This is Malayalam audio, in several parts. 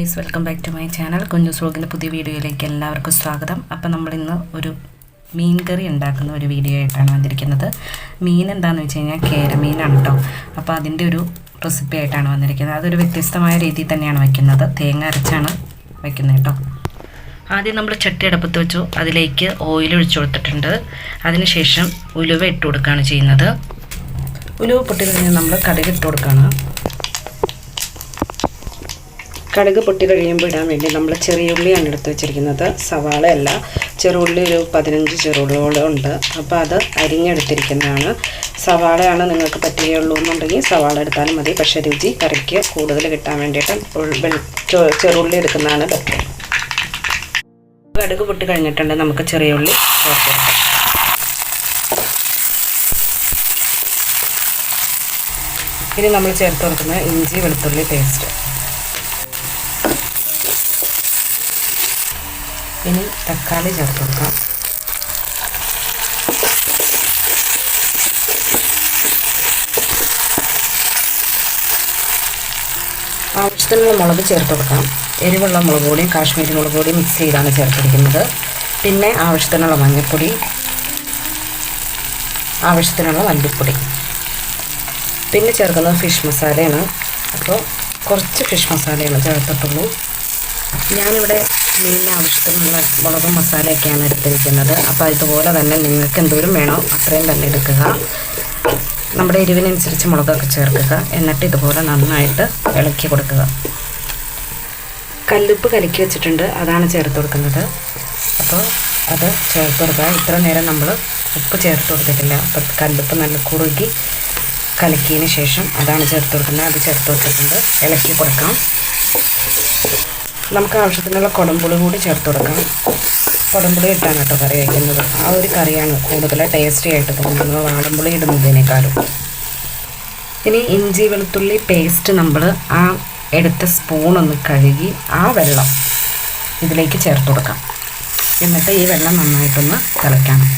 Guys welcome back to my channel. കുഞ്ഞു സ്ലോഗിന്റെ പുതിയ വീഡിയോയിലേക്ക് എല്ലാവർക്കും സ്വാഗതം. അപ്പോൾ നമ്മളിന്ന് ഒരു മീൻ കറി ഉണ്ടാക്കുന്ന ഒരു വീഡിയോ ആയിട്ടാണ് വന്നിരിക്കുന്നത്. മീൻ എന്താണെന്ന് വെച്ച് കഴിഞ്ഞാൽ കേരമീനാണ് കേട്ടോ അപ്പോൾ അതിന്റെ ഒരു റെസിപ്പി ആയിട്ടാണ് വന്നിരിക്കുന്നത്. അതൊരു വ്യത്യസ്തമായ രീതിയിൽ തന്നെയാണ് വയ്ക്കുന്നത് തേങ്ങ അരച്ചാണ് വയ്ക്കുന്നത് കേട്ടോ ആദ്യം നമ്മൾ ചട്ടി അടുപ്പത്ത് വെച്ചു. അതിലേക്ക് ഓയിൽ ഒഴിച്ചു കൊടുത്തിട്ടുണ്ട്. അതിനുശേഷം ഉലുവ ഇട്ട് കൊടുക്കുകയാണ് ചെയ്യുന്നത്. ഉലുവ പൊട്ടി കഴിഞ്ഞ് നമ്മൾ കടുക് ഇട്ട് കൊടുക്കുകയാണ്. കടുക് പൊട്ടി കഴിയുമ്പോൾ ഇടാൻ വേണ്ടി നമ്മൾ ചെറിയ ഉള്ളിയാണ് എടുത്ത് വെച്ചിരിക്കുന്നത്. സവാളയല്ല. ചെറുള്ളി ഒരു പതിനഞ്ച് ചെറുള്ളിയോളം ഉണ്ട്. അപ്പോൾ അത് അരിഞ്ഞെടുത്തിരിക്കുന്നതാണ്. സവാളയാണ് നിങ്ങൾക്ക് പറ്റുകയുള്ളൂ എന്നുണ്ടെങ്കിൽ സവാള എടുത്താലും മതി. പക്ഷേ രുചി കറിക്ക് കൂടുതൽ കിട്ടാൻ വേണ്ടിയിട്ട് ചെറുള്ളി എടുക്കുന്നതാണ് ബെറ്റർ. കടുക് പൊട്ടി കഴിഞ്ഞിട്ടുണ്ട്. നമുക്ക് ചെറിയ ഉള്ളി ചേർത്ത് ഇനി നമ്മൾ ചേർത്ത് കൊടുക്കുന്നത് ഇഞ്ചി വെളുത്തുള്ളി പേസ്റ്റ്. ഇനി തക്കാളി ചേർത്ത് കൊടുക്കാം. ആവശ്യത്തിനുള്ള മുളക് ചേർത്ത് കൊടുക്കാം. എരിവുള്ള മുളക് പൊടി കാശ്മീരി മുളക് പൊടി മിക്സ് ചെയ്താണ് ചേർത്തിരിക്കുന്നത്. പിന്നെ ആവശ്യത്തിനുള്ള മഞ്ഞൾപ്പൊടി ആവശ്യത്തിനുള്ള മല്ലിപ്പൊടി. പിന്നെ ചേർക്കുന്നത് ഫിഷ് മസാലയാണ് അപ്പോൾ കുറച്ച് ഫിഷ് മസാലയാണ് ചേർത്തിട്ടുള്ളൂ. ഞാനിവിടെ മീനിന്റെ ആവശ്യത്തിനുള്ള മുളകും മസാലയൊക്കെയാണ് എടുത്തിരിക്കുന്നത്. അപ്പോൾ ഇതുപോലെ തന്നെ നിങ്ങൾക്ക് എന്തോരം വേണോ അത്രയും തന്നെ എടുക്കുക. നമ്മുടെ എരിവിനനുസരിച്ച് മുളകൊക്കെ ചേർക്കുക. എന്നിട്ട് ഇതുപോലെ നന്നായിട്ട് ഇളക്കി കൊടുക്കുക. കല്ലുപ്പ് കലക്കി വെച്ചിട്ടുണ്ട്. അതാണ് ചേർത്ത് കൊടുക്കുന്നത്. അപ്പോൾ അത് ചേർത്ത് കൊടുക്കുക. ഇത്ര നേരം നമ്മൾ ഉപ്പ് ചേർത്ത് കൊടുത്തിട്ടില്ല. അപ്പോൾ കല്ലുപ്പ് നല്ല കുറുകി കലക്കിയതിന് ശേഷം അതാണ് ചേർത്ത് കൊടുക്കുന്നത്. അത് ചേർത്ത് കൊടുത്തിട്ടുണ്ട്. ഇളക്കി കൊടുക്കാം. നമുക്ക് ആവശ്യത്തിനുള്ള കുടമ്പുളി കൂടി ചേർത്ത് കൊടുക്കാം. കുടമ്പുളി ഇട്ടാണ് കേട്ടോ കറി വയ്ക്കുന്നത് ആ ഒരു കറിയാണ് കൂടുതൽ ടേസ്റ്റി ആയിട്ട് തോന്നുന്നത്. വാടമ്പുളി ഇടുന്നതിനേക്കാളും. ഇനി ഇഞ്ചി വെളുത്തുള്ളി പേസ്റ്റ് നമ്മൾ ആ എടുത്ത സ്പൂൺ ഒന്ന് കഴുകി ആ വെള്ളം ഇതിലേക്ക് ചേർത്ത് കൊടുക്കാം. എന്നിട്ട് ഈ വെള്ളം നന്നായിട്ടൊന്ന് തിളയ്ക്കണം.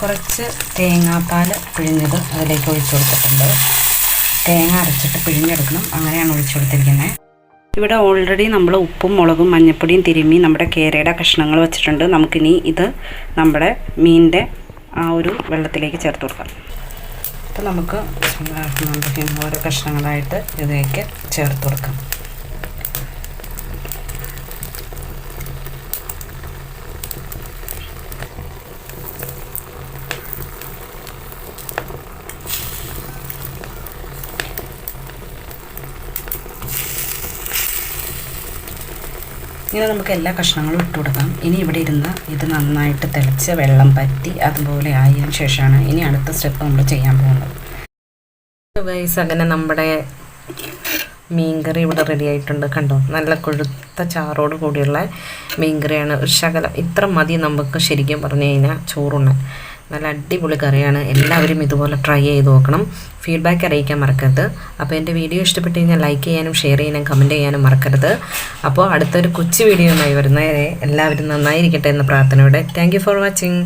കുറച്ച് തേങ്ങാപ്പാൽ പിഴിഞ്ഞത് അതിലേക്ക് ഒഴിച്ചു കൊടുത്തിട്ടുണ്ട്. തേങ്ങ അരച്ചിട്ട് പിഴിഞ്ഞെടുക്കണം. അങ്ങനെയാണ് ഒഴിച്ചു കൊടുത്തിരിക്കുന്നത്. ഇവിടെ ഓൾറെഡി നമ്മൾ ഉപ്പും മുളകും മഞ്ഞപ്പൊടിയും തിരുമ്മി നമ്മുടെ കേരയുടെ കഷ്ണങ്ങൾ വെച്ചിട്ടുണ്ട്. നമുക്കിനി ഇത് നമ്മുടെ മീനിന്റെ ആ ഒരു വെള്ളത്തിലേക്ക് ചേർത്ത് കൊടുക്കാം. അപ്പോൾ നമുക്ക് ഓരോ കഷ്ണങ്ങളായിട്ട് ഇതിലേക്ക് ചേർത്ത് കൊടുക്കാം. ഇങ്ങനെ നമുക്ക് എല്ലാ കഷ്ണങ്ങളും ഇട്ട് കൊടുക്കാം. ഇനി ഇവിടെ ഇരുന്ന് ഇത് നന്നായിട്ട് തിളച്ച് വെള്ളം പറ്റി അതുപോലെ ആയതിനു ശേഷമാണ് ഇനി അടുത്ത സ്റ്റെപ്പ് നമ്മൾ ചെയ്യാൻ പോകുന്നത്. വൈസ് അങ്ങനെ നമ്മുടെ മീൻകറി ഇവിടെ റെഡി ആയിട്ടുണ്ട് കണ്ടോ? നല്ല കൊഴുത്ത ചാറോട് കൂടിയുള്ള മീൻകറിയാണ് ഒരു ശകലം. ഇത്ര മതി നമുക്ക് ശരിക്കും പറഞ്ഞു കഴിഞ്ഞാൽ ചോറുണ്ണാൻ. നല്ല അടിപൊളി കറിയാണ്. എല്ലാവരും ഇതുപോലെ ട്രൈ ചെയ്ത് നോക്കണം. ഫീഡ്ബാക്ക് അറിയിക്കാൻ മറക്കരുത്. അപ്പോൾ എന്റെ വീഡിയോ ഇഷ്ടപ്പെട്ട് കഴിഞ്ഞാൽ ലൈക്ക് ചെയ്യാനും ഷെയർ ചെയ്യാനും കമന്റ് ചെയ്യാനും മറക്കരുത്. അപ്പോൾ അടുത്തൊരു കൊച്ചു വീഡിയോയുമായി വരുന്നവരെ എല്ലാവരും നന്നായിരിക്കട്ടെ എന്ന പ്രാർത്ഥനയോടെ. Thank for watching